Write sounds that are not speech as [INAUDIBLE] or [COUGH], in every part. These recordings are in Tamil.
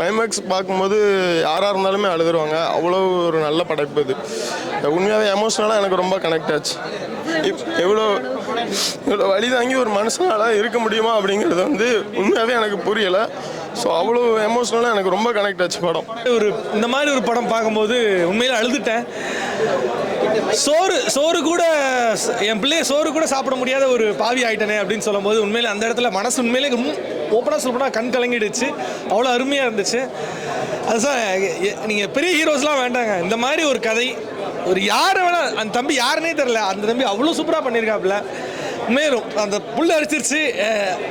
கிளைமேக்ஸ் பார்க்கும்போது யாராக இருந்தாலுமே அழுதுருவாங்க அவ்வளோ ஒரு நல்ல படைப்பு இது. உண்மையாகவே எமோஷ்னலாக எனக்கு ரொம்ப கனெக்ட் ஆச்சு. இப்- எவ்வளோ இவ்வளோ வழி தாங்கி ஒரு மனுஷனால் இருக்க முடியுமா அப்படிங்கிறது வந்து உண்மையாகவே எனக்கு புரியலை. ஸோ அவ்வளோ எமோஷ்னலாக எனக்கு ரொம்ப கனெக்ட் ஆச்சு படம். ஒரு இந்த மாதிரி ஒரு படம் பார்க்கும்போது உண்மையில் அழுதுட்டேன். சோறு சோறு கூட என் பிள்ளைய சோறு கூட சாப்பிட முடியாத ஒரு பாவி ஆயிட்டனே அப்படின்னு சொல்லும்போது உண்மையில் அந்த இடத்துல மனசு உண்மையிலே ஓப்பனாக சொல்லப்போனால் கண் கலங்கிடுச்சு. அவ்வளோ அருமையாக இருந்துச்சு. அதுதான் நீங்கள் பெரிய ஹீரோஸ்லாம் வேண்டாங்க. இந்த மாதிரி ஒரு கதை ஒரு யாரை வேணால் அந்த தம்பி யாருன்னே தெரில அந்த தம்பி அவ்வளோ சூப்பராக பண்ணியிருக்காப்புல மேலும் அந்த புல் அரிச்சிருச்சு.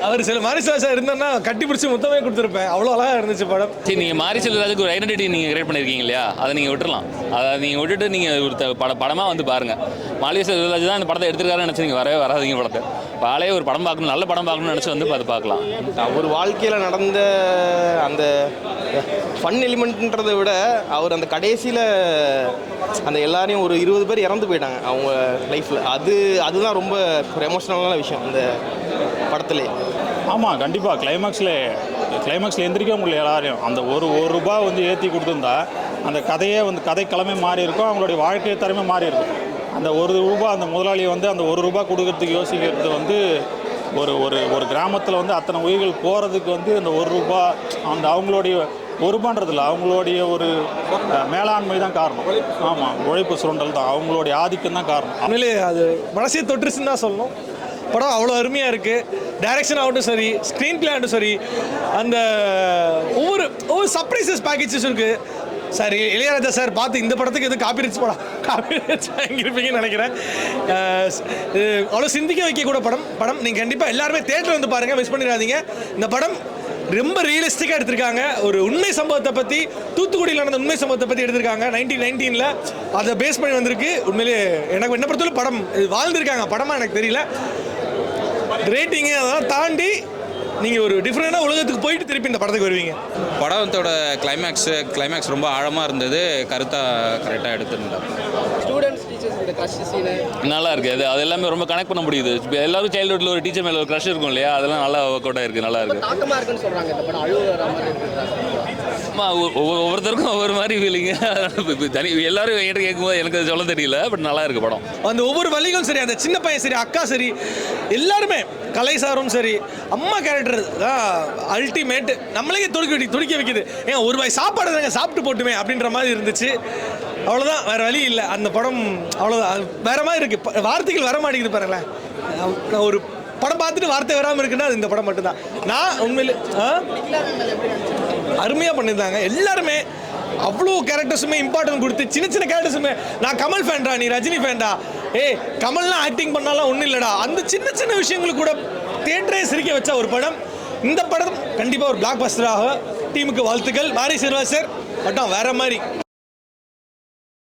அவர் சில மாரி சார் இருந்தேன்னா கட்டி பிடிச்சி மொத்தமே கொடுத்துருப்பேன். அவ்வளோ அழகாக இருந்துச்சு படம். சரி நீங்கள் மாரி செல்வராஜுக்கு ஒரு ஐடென்டிட்டி நீங்கள் கிரியேட் பண்ணியிருக்கீங்க இல்லையா? அதை நீங்கள் விட்டுறலாம். அதை நீங்கள் விட்டுட்டு நீங்கள் ஒரு பட படமாக வந்து பாருங்கள் மாளிகை செல்வராஜ் தான் இந்த படத்தை எடுத்துருக்காருன்னு நினச்சி நீங்கள் வரவே வராதீங்க படத்தை. பாலே ஒரு படம் பார்க்கணும் நல்ல படம் பார்க்கணும்னு நினச்சி வந்து பார்த்து பார்க்கலாம். அவர் வாழ்க்கையில் நடந்த அந்த ஃபன் எலிமெண்ட்ன்றதை விட அவர் அந்த கடைசியில் அந்த எல்லாரையும் ஒரு இருபது பேர் இறந்து போயிட்டாங்க அவங்க லைஃப்பில் அது அதுதான் ரொம்ப ஒரு எமோஷ்னலான விஷயம் அந்த படத்துலே. ஆமாம் கண்டிப்பாக கிளைமேக்ஸில் கிளைமேக்ஸில் எந்திரிக்க முடியல எல்லாரையும். அந்த ஒரு ஒரு ரூபா வந்து ஏற்றி கொடுத்துருந்தா அந்த கதையே வந்து கதை கிழமை மாறி இருக்கும் அவங்களுடைய வாழ்க்கை தரமே மாறி இருக்கும். அந்த ஒரு ரூபா அந்த முதலாளி வந்து அந்த ஒரு ரூபா கொடுக்கறதுக்கு யோசிக்கிறது வந்து ஒரு ஒரு ஒரு கிராமத்தில் வந்து அத்தனை உயிர்கள் போகிறதுக்கு வந்து அந்த ஒரு ரூபா அந்த அவங்களுடைய ஒரு ரூபான்றதில்ல அவங்களுடைய ஒரு மேலாண்மை தான் காரணம். ஆமாம் உழைப்பு சுரண்டல் தான் அவங்களுடைய ஆதிக்கம் தான் காரணம். உண்மையிலே அது மனசே தொட்டுருச்சுன்னு தான் சொல்லணும். படம் அவ்வளோ அருமையாக இருக்குது டைரக்ஷன் ஆகட்டும் சரி ஸ்க்ரீன் பிளே ஆகட்டும் சரி அந்த ஒவ்வொரு ஒவ்வொரு சர்ப்ரைசஸ் பேக்கேஜஸ் இருக்குது சார் இளையராஜா சார் பார்த்து இந்த படத்துக்கு எதுவும் காப்பி ரிச் படம் காப்பி ரிச் வாங்கியிருப்பீங்கன்னு நினைக்கிறேன் அவ்வளோ சிந்திக்க வைக்கக்கூட படம் படம். நீங்கள் கண்டிப்பாக எல்லாருமே தேட்டர் வந்து பாருங்கள் மிஸ் பண்ணிடாதீங்க. இந்த படம் ரொம்ப ரியலிஸ்டிக்காக எடுத்திருக்காங்க. ஒரு உண்மை சம்பவத்தை பற்றி தூத்துக்குடியில் நடந்த உண்மை சம்பவத்தை பற்றி எடுத்திருக்காங்க. நைன்டீன் நைன்டீனில் அதை பேஸ் பண்ணி வந்திருக்கு. உண்மையிலேயே எனக்கு என்ன பொறுத்தவரை படம் இது வாழ்ந்திருக்காங்க. படமாக எனக்கு தெரியல. ரேட்டிங்கு அதெல்லாம் தாண்டி நீங்கள் ஒரு டிஃப்ரெண்டான உலகத்துக்கு போயிட்டு திருப்பி இந்த படத்துக்கு வருவீங்க. படத்தோட கிளைமேக்ஸு கிளைமேக்ஸ் ரொம்ப ஆழமாக இருந்தது. கருத்தாக கரெக்டாக எடுத்திருந்தேன் ஸ்டூடெண்ட்ஸ் டீச்சர்ஸ் இந்த க்ரஷ் சீனு நல்லா இருக்குது அது அது எல்லாமே ரொம்ப கனெக்ட் பண்ண முடியுது. எல்லாரும் சைல்ட்ஹுட்டில் ஒரு டீச்சர் மேலே ஒரு க்ரஷ் இருக்கும் இல்லையா? அதெல்லாம் நல்லா ஒர்க் அவுட் ஆயிருக்கு. நல்லா இருக்கு. ஆமாம் மாதிரி ஒவ்வொருத்தருக்கும் ஒவ்வொரு மாதிரி ஃபீலிங்கு [LAUGHS] தனி எல்லாரும் என்கிட்ட கேட்கும்போது எனக்கு சொல்ல தெரியல பட் நல்லா இருக்கு படம். அந்த ஒவ்வொரு வழிகளும் சரி அந்த சின்ன பையன் சரி அக்கா சரி எல்லாருமே கலை சாரும் சரி அம்மா கேரக்டர் தான் அல்டிமேட் நம்மளே துடிக்க துடிக்க வைக்குது. ஏன் ஒரு வாய் சாப்பாடு தாங்க சாப்பிட்டு போட்டுமே அப்படின்ற மாதிரி இருந்துச்சு. அவ்வளோதான் வேற வழி இல்லை. அந்த படம் அவ்வளோதான் வேற மாதிரி இருக்கு. வார்த்தைகள் வர மாட்டேங்குது பாருங்களேன். நான் ஒரு படம் பார்த்துட்டு வார்த்தை வராமல் இருக்குன்னா அது இந்த படம் மட்டும்தான். நான் உண்மையிலே ஆ? அருமையாக பண்ணியிருந்தாங்க. எல்லாருமே அவ்வளோ கேரக்டர்ஸுமே இம்பார்ட்டன்ட் கொடுத்து சின்ன சின்ன கேரக்டர்ஸுமே நான் கமல் ஃபேன்டா நீ ரஜினி ஃபேன்டா ஏய் கமல்லாம் ஆக்டிங் பண்ணாலாம் ஒன்றும் இல்லைடா. அந்த சின்ன சின்ன விஷயங்களுக்கு கூட தேட்டரே சிரிக்க வச்ச ஒரு படம். இந்த படம் கண்டிப்பாக ஒரு பிளாக் பஸ்டராக டீமுக்கு வாழ்த்துக்கள். மாரி சிறுவா சார் பட்டம் வேற மாதிரி.